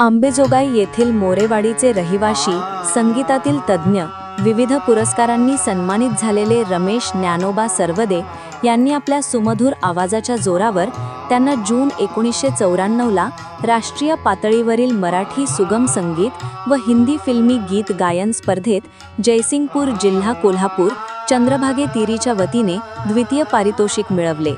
आंबेजोगाई येथील मोरेवाडीचे रहिवाशी संगीतातील तज्ज्ञ विविध पुरस्कारांनी सन्मानित झालेले रमेश ज्ञानोबा सर्वदे यांनी आपल्या सुमधुर आवाजाच्या जोरावर त्यांना जून एकोणीसशे चौऱ्याण्णवला राष्ट्रीय पातळीवरील मराठी सुगम संगीत व हिंदी फिल्मी गीत गायन स्पर्धेत जयसिंगपूर जिल्हा कोल्हापूर चंद्रभागे तिरीच्या वतीने द्वितीय पारितोषिक मिळवले.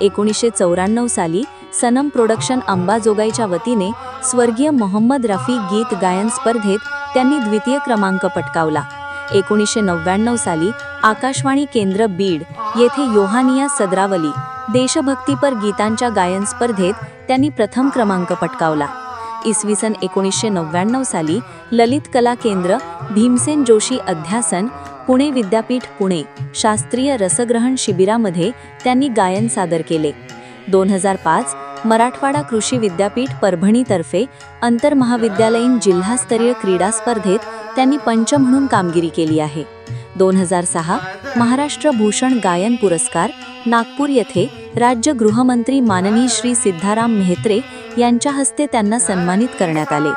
एकोणीसशे चौऱ्याण्णव साली सनम प्रोडक्शन अंबाजोगाईच्या वतीने स्वर्गीय मोहम्मद रफी गीत गायन स्पर्धेत त्यांनी द्वितीय क्रमांक पटकावला. एकोणीसशे नव्याण्णव साली आकाशवाणी केंद्र बीड येथे योहानिया सदरावली देशभक्तीपर गीतांच्या गायन स्पर्धेत त्यांनी प्रथम क्रमांक पटकावला. इसवी सन एकोणीसशे नव्याण्णव साली ललित कला केंद्र भीमसेन जोशी अध्यासन पुणे विद्यापीठ पुणे शास्त्रीय रसग्रहण शिबिरामध्ये त्यांनी गायन सादर केले. दोन हजार पाच मराठवाडा कृषी विद्यापीठ परभणीतर्फे आंतरमहाविद्यालयीन जिल्हास्तरीय क्रीडा स्पर्धेत त्यांनी पंच म्हणून कामगिरी केली आहे. दोन हजार सहा महाराष्ट्र भूषण गायन पुरस्कार नागपूर येथे राज्य गृहमंत्री माननीय श्री सिद्धाराम मेहत्रे यांच्या हस्ते त्यांना सन्मानित करण्यात आले.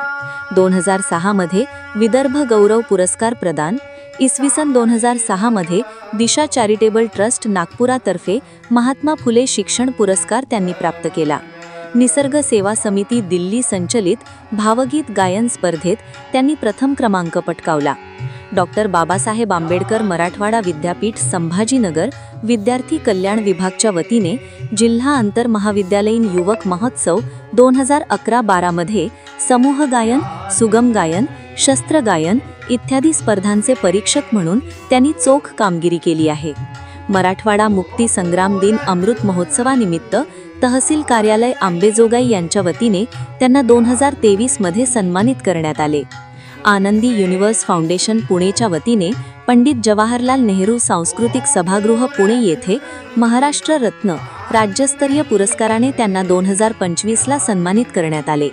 दोन हजार सहामध्ये विदर्भ गौरव पुरस्कार प्रदान इसवी सन दोन हजार सहामध्ये दिशा चॅरिटेबल ट्रस्ट नागपुरातर्फे महात्मा फुले शिक्षण पुरस्कार त्यांनी प्राप्त केला. निसर्ग सेवा समिती दिल्ली संचलित भावगीत गायन स्पर्धेत त्यांनी प्रथम क्रमांक पटकावला. डॉक्टर बाबासाहेब आंबेडकर मराठवाडा विद्यापीठ संभाजीनगर विद्यार्थी कल्याण विभागच्या वतीने जिल्हा आंतर महाविद्यालयीन युवक महोत्सव दोन हजार अकरा बारामध्ये समूह गायन सुगम गायन शस्त्रगायन इत्यादी स्पर्धांचे परीक्षक म्हणून त्यांनी चोख कामगिरी केली आहे. मराठवाडा मुक्ती संग्राम दिन अमृत महोत्सवानिमित्त तहसील कार्यालय आंबेजोगाई यांच्या वतीने त्यांना दोन हजार तेवीसमध्ये सन्मानित करण्यात आले. आनंदी युनिव्हर्स फाउंडेशन पुणेच्या वतीने पंडित जवाहरलाल नेहरू सांस्कृतिक सभागृह पुणे येथे महाराष्ट्र रत्न राज्यस्तरीय पुरस्काराने त्यांना दोन हजार पंचवीसला सन्मानित करण्यात आले.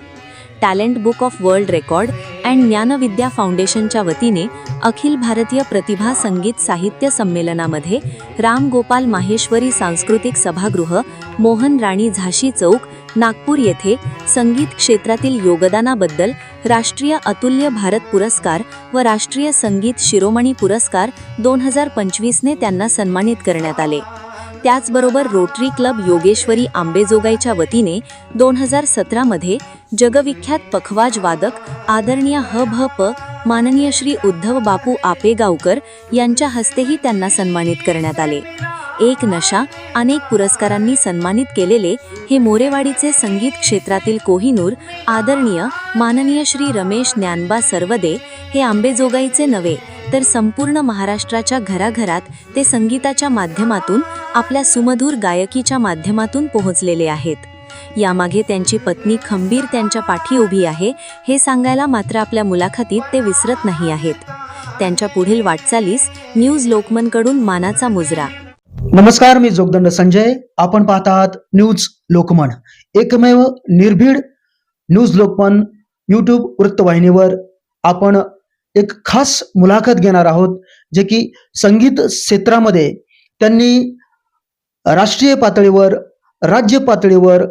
Talent book of world record and ज्ञानविद्या फाउंडेशनच्या वतीने अखिल भारतीय प्रतिभा संगीत साहित्य संमेलनामध्ये राम गोपाल माहेश्वरी सांस्कृतिक सभागृह मोहन राणी झाशी चौक नागपूर येथे संगीत क्षेत्रातील योगदानाबद्दल राष्ट्रीय अतुल्य भारत पुरस्कार व राष्ट्रीय संगीत शिरोमणी पुरस्कार दोन हजार पंचवीसने त्यांना सन्मानित करण्यात आले. त्याचबरोबर रोटरी क्लब योगेश्वरी आंबेजोगाईच्या वतीने दोन हजार सतरामध्ये जगविख्यात पखवाज वादक आदरणीय ह भ प माननीय श्री उद्धव बापू आपेगावकर यांच्या हस्तेही त्यांना सन्मानित करण्यात आले. एक नशा अनेक पुरस्कारांनी सन्मानित केलेले हे मोरेवाडीचे संगीत क्षेत्रातील कोहिनूर आदरणीय माननीय श्री रमेश ज्ञानबा सर्वदे हे आंबेजोगाईचे नव्हे तर संपूर्ण महाराष्ट्राच्या घराघरात ते संगीताच्या माध्यमातून आपल्या सुमधूर गायकीच्या माध्यमातून पोहोचलेले आहेत. यामागे त्यांची पत्नी खंबीर त्यांच्या पाठी उभी आहे हे सांगायला मात्र आपल्या मुलाखतीत ते विसरत नाही आहेत. त्यांच्या पुढील वाटचालीस न्यूज लोकमनकडून मानाचा मुजरा नमस्कार मी जोगदंड संजय. आपण पाहत आहात न्यूज लोकमन. एकमेव निर्भीड न्यूज लोकमन यूट्यूब वृत्तवाहिनीवर आपण एक खास मुलाखत घेणार आहोत जे की संगीत क्षेत्रामध्ये त्यांनी राष्ट्रीय पातळीवर राज्य पातळीवर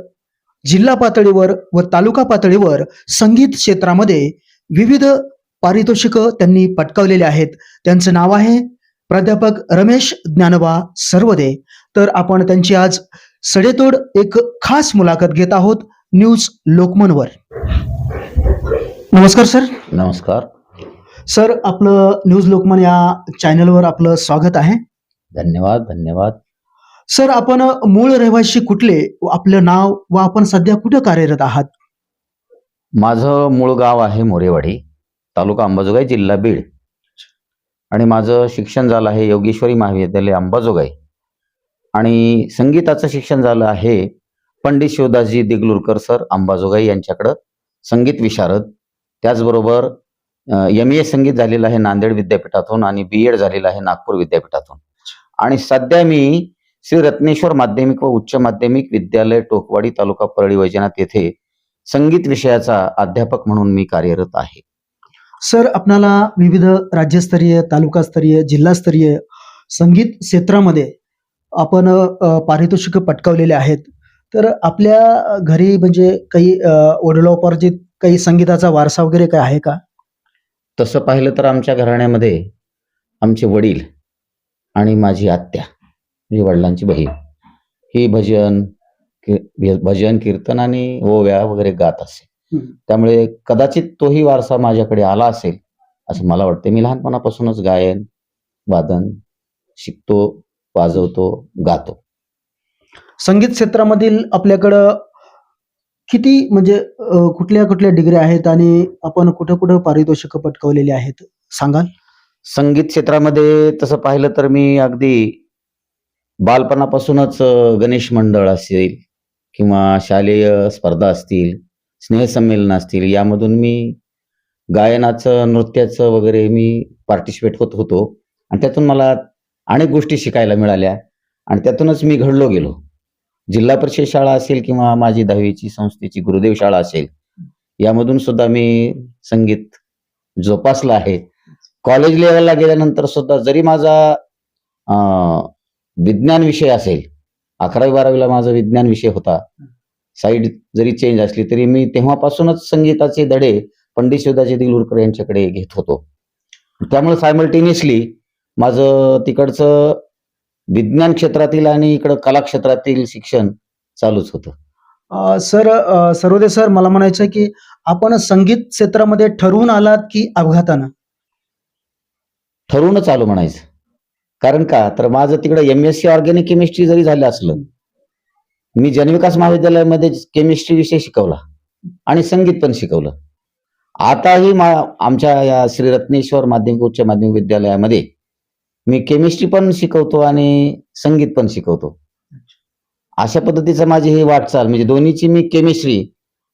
जिल्हा पातळीवर व तालुका पातळीवर संगीत क्षेत्रामध्ये विविध पारितोषिकं त्यांनी पटकावलेले आहेत. त्यांचं नाव आहे प्राध्यापक रमेश ज्ञानोबा सर्वदे. तर आपण त्यांची आज सडेतोड एक खास मुलाखत घेत आहोत न्यूज लोकमनवर. नमस्कार सर. नमस्कार. सर आपलं न्यूज लोकमन या चॅनलवर आपलं स्वागत आहे. धन्यवाद धन्यवाद. सर आपण मूळ रहिवासी कुठले? व आपलं नाव व आपण सध्या कुठे कार्यरत आहात? माझं मूळ गाव आहे मोरेवाडी तालुका अंबाजोगाई जिल्हा बीड. आणि माझं शिक्षण झालं आहे योगेश्वरी महाविद्यालय अंबाजोगाई. आणि संगीताचं शिक्षण झालं आहे पंडित शिवदासजी दिगलुरकर सर अंबाजोगाई यांच्याकडं संगीत विशारद. त्याचबरोबर एम ए संगीत झालेलं आहे नांदेड विद्यापीठातून आणि बी एड झालेलं आहे नागपूर विद्यापीठातून. आणि सध्या मी श्री रत्नेश्वर माध्यमिक व उच्च माध्यमिक विद्यालय टोकवाडी तालुका परळी वैजनाथ येथे संगीत विषयाचा अध्यापक म्हणून मी कार्यरत आहे. सर आपणाला विविध राज्यस्तरीय तालुकास्तरीय जिल्हास्तरीय संगीत क्षेत्रामध्ये आपण पारितोषिक पटकावलेले आहेत. तर आपल्या घरी म्हणजे काही वडिलोपार्जित काही संगीताचा वारसा वगैरे काय आहे का? तसं पाहिलं तर आमच्या घराण्यामध्ये आमचे वडील आणि माझी आत्या म्हणजे वडिलांची बहीण ही भजन भजन कीर्तन आणि ओव्या वगैरे गात असे. त्यामुळे कदाचित तोही वारसा माझ्याकडे आला असेल असं मला वाटते मी लहानपणापासूनच गायन वादन शिकतो वाजवतो गातो. संगीत क्षेत्रामधील आपल्याकडं किती म्हणजे कुठल्या कुठल्या डिग्री आहेत आणि आपण कुठं कुठं पारितोषिक पटकावलेली आहेत सांगाल? संगीत क्षेत्रामध्ये तसं पाहिलं तर मी अगदी बालपणापासूनच गणेश मंडळ असेल किंवा शालेय स्पर्धा असतील स्नेहसंमेलन असतील यामधून मी गायनाचं नृत्याचं वगैरे मी पार्टिसिपेट होत होतो. आणि त्यातून मला अनेक गोष्टी शिकायला मिळाल्या. आणि त्यातूनच मी घडलो गेलो. जिल्हा परिषद शाळा असेल किंवा माझी दहावीची संस्थेची गुरुदेव शाळा असेल यामधून सुद्धा मी संगीत जोपासलं आहे. कॉलेज लेवलला गेल्यानंतर सुद्धा जरी माझा विज्ञान विषय असेल अकरावी बारावीला माझा विज्ञान विषय होता साईड जरी चेंज असली तरी मी तेव्हापासूनच संगीताचे धडे पंडित शिवदाजी दिलुरकर यांच्याकडे घेत होतो. त्यामुळे सायमल्टेनियसली माझं तिकडचं विज्ञान क्षेत्रातील आणि इकडं कला क्षेत्रातील शिक्षण चालूच होतं. सर अ, सर्वदे सर मला म्हणायचं की आपण संगीत क्षेत्रामध्ये ठरवून आलात की अपघातानं? ठरवूनच आलो म्हणायचं. कारण का? तर माझं तिकडं M S C organic chemistry जरी झालं असलं मी जनविकास महाविद्यालयामध्ये केमिस्ट्री विषय शिकवला आणि संगीत पण शिकवलं. आताही मा आमच्या या श्री रत्नेश्वर माध्यमिक उच्च माध्यमिक विद्यालयामध्ये मी केमिस्ट्री पण शिकवतो आणि संगीत पण शिकवतो. अशा पद्धतीचं माझी ही वाटचाल म्हणजे दोन्हीची मी केमिस्ट्री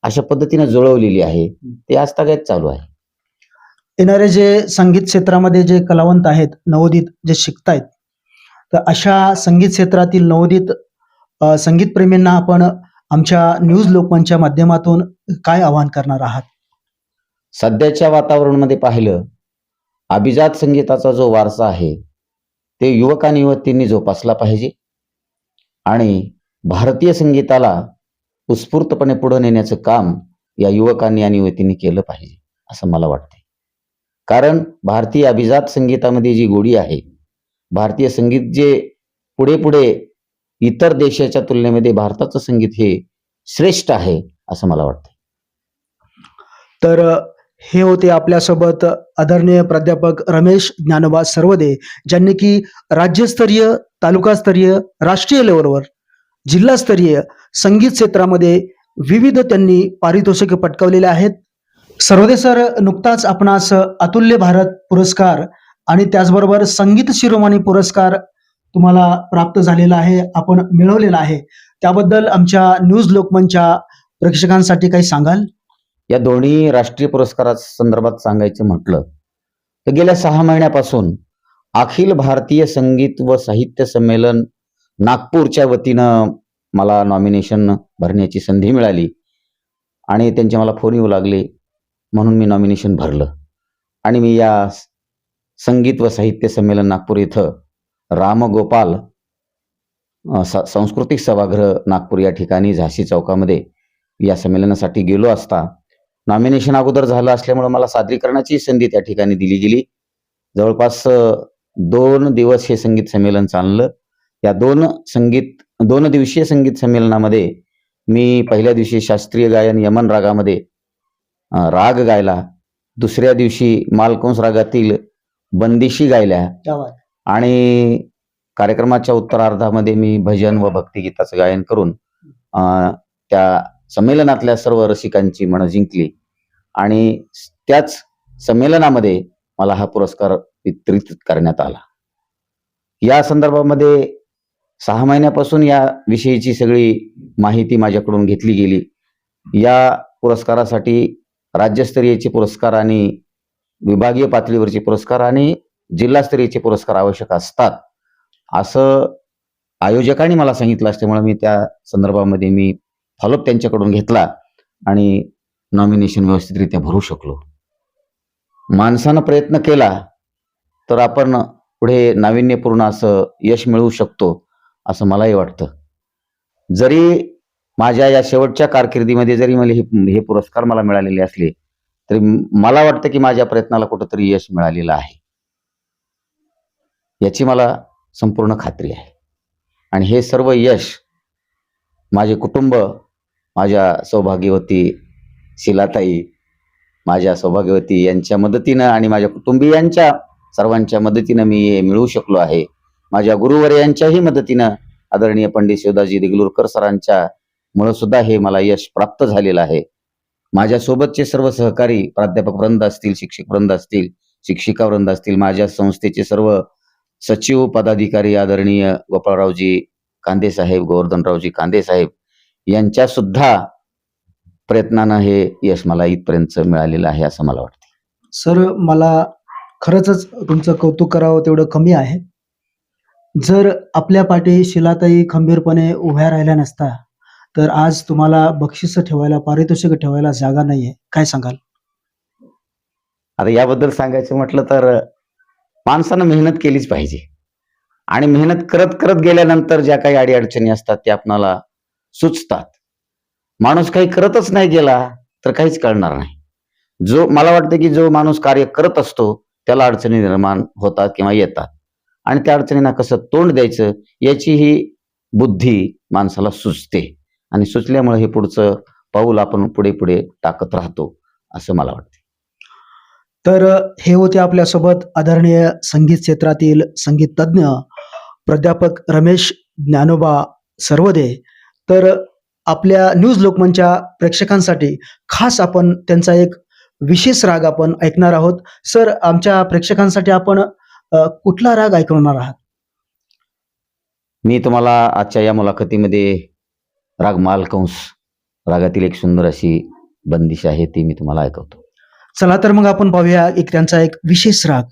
अशा पद्धतीने जुळवलेली आहे ते आजतागायत चालू आहे. येणारे जे संगीत क्षेत्रामध्ये जे कलावंत आहेत नवोदित जे शिकतायत तर अशा संगीत क्षेत्रातील नवोदित संगीत प्रेमींना आपण आमच्या न्यूज लोकमनच्या माध्यमातून काय आवाहन करणार आहात? सध्याच्या वातावरणामध्ये पाहिलं अभिजात संगीताचा जो वारसा आहे ते युवक आणि युवतींनी जोपासला पाहिजे आणि भारतीय संगीताला उत्स्फूर्तपणे पुढे नेण्याचं काम या युवकांनी आणि युवतींनी केलं पाहिजे असं मला वाटते कारण भारतीय अभिजात संगीतामध्ये जी गोडी आहे भारतीय संगीत जे पुढे पुढे इतर देशाच्या तुलनेमध्ये भारताचं संगीत हे श्रेष्ठ आहे असं मला वाटतं तर हे होते आपल्यासोबत आदरणीय प्राध्यापक रमेश ज्ञानोबा सर्वदे ज्यांनी की राज्यस्तरीय तालुकास्तरीय राष्ट्रीय लेवलवर जिल्हास्तरीय संगीत क्षेत्रामध्ये विविध त्यांनी पारितोषिक पटकावलेले आहेत. सर्वदे सर नुकताच आपणास अतुल्य भारत पुरस्कार आणि त्याचबरोबर संगीत शिरोमणी पुरस्कार तुम्हाला प्राप्त झालेला आहे आपण मिळवलेला आहे. त्याबद्दल आमच्या न्यूज लोकमनच्या प्रेक्षकांसाठी काही सांगाल? या दोन्ही राष्ट्रीय पुरस्कारा संदर्भात सांगायचं म्हटलं तर गेल्या सहा महिन्यापासून अखिल भारतीय संगीत व साहित्य संमेलन नागपूरच्या वतीनं मला नॉमिनेशन भरण्याची संधी मिळाली आणि त्यांचे मला फोन येऊ लागले म्हणून मी नॉमिनेशन भरलं. आणि मी या संगीत व साहित्य संमेलन नागपूर इथं रामगोपाल सांस्कृतिक सभागृह नागपूर या ठिकाणी झाशी चौकामध्ये या संमेलनासाठी गेलो असता नॉमिनेशन अगोदर झालं असल्यामुळे मला सादरीकरणाची संधी त्या ठिकाणी दिली गेली. जवळपास दोन दिवस हे संगीत संमेलन चाललं. या दोन संगीत दोन दिवसीय संगीत संमेलनामध्ये मी पहिल्या दिवशी शास्त्रीय गायन यमन रागामध्ये राग गायला दुसऱ्या दिवशी मालकंस रागातील बंदिशी गायल्या. आणि कार्यक्रमाच्या उत्तरार्धामध्ये मी भजन व भक्तिगीताचं गायन करून त्या संमेलनातल्या सर्व रसिकांची मनं जिंकली. आणि त्याच संमेलनामध्ये मला हा पुरस्कार वितरित करण्यात आला. या संदर्भामध्ये सहा महिन्यापासून या विषयीची सगळी माहिती माझ्याकडून घेतली गेली. या पुरस्कारासाठी राज्यस्तरीयचे पुरस्कार आणि विभागीय पातळीवरचे पुरस्कार आणि जिल्हास्तरीयचे पुरस्कार आवश्यक असतात. असं आयोजकांनी मला सांगितलं असल्यामुळे मी त्या संदर्भामध्ये मी फॉलोअप त्यांच्याकडून घेतला आणि नॉमिनेशन व्यवस्थितरित्या भरू शकलो. माणसानं प्रयत्न केला तर आपण पुढे नाविन्यपूर्ण असं यश मिळवू शकतो असं मलाही वाटतं. जरी माझ्या या शेवटच्या कारकिर्दीमध्ये जरी मला हे हे पुरस्कार मला मिळालेले असले तरी मला वाटतं की माझ्या प्रयत्नाला कुठंतरी यश मिळालेलं आहे. याची मला संपूर्ण खात्री आहे. आणि हे सर्व यश माझे कुटुंब माझ्या सौभाग्यवती शिलाताई माझ्या सौभाग्यवती यांच्या मदतीनं आणि माझ्या कुटुंबियांच्या सर्वांच्या मदतीनं मी हे मिळवू शकलो आहे. माझ्या गुरुवर यांच्याही मदतीनं आदरणीय पंडित शिवदासजी देगलूरकर सरांच्या मुळे सुद्धा हे मला यश प्राप्त झालेलं आहे. माझ्यासोबतचे सर्व सहकारी प्राध्यापक वृंद असतील शिक्षक वृंद असतील शिक्षिका वृंद असतील माझ्या संस्थेचे सर्व सचिव पदाधिकारी आदरणीय गोपाळरावजी कांदे साहेब गोवर्धनरावजी कांदे साहेब यांच्या सुद्धा प्रयत्नानं हे यश मला इथपर्यंत मिळालेलं आहे असं मला वाटतं सर मला खरंच तुमचं कौतुक करावं तेवढं कमी आहे. जर आपल्या पाठी शिलाताई खंबीरपणे उभ्या राहिल्या नसता तर आज तुम्हाला बक्षिसं ठेवायला पारितोषिक ठेवायला जागा नाहीये. काय सांगाल? आता याबद्दल सांगायचं म्हटलं तर माणसानं मेहनत केलीच पाहिजे. आणि मेहनत करत करत गेल्यानंतर ज्या काही अडीअडचणी असतात त्या आपणाला सुचतात. माणूस काही करतच नाही गेला तर काहीच कळणार नाही. जो मला वाटतं की जो माणूस कार्य करत असतो त्याला अडचणी निर्माण होतात किंवा येतात. आणि त्या अडचणींना कसं तोंड द्यायचं याची ही बुद्धी माणसाला सुचते. आणि सुचल्यामुळे हे पुढचं पाऊल आपण पुढे पुढे टाकत राहतो असं मला वाटतं. तर हे होते आपल्यासोबत आदरणीय संगीत क्षेत्रातील संगीत तज्ज्ञ प्राध्यापक रमेश ज्ञानोबा सर्वदे. तर आपल्या न्यूज लोकमनच्या प्रेक्षकांसाठी खास आपण त्यांचा एक विशेष राग आपण ऐकणार आहोत. सर आमच्या प्रेक्षकांसाठी आपण कुठला राग ऐकवणार आहात? मी तुम्हाला आजच्या या मुलाखतीमध्ये राग मालकंस रागातील एक सुंदर अशी बंदिश आहे ती मी तुम्हाला ऐकवतो. चला तर मग आपण पाहूया एक त्यांचा एक विशेष राग.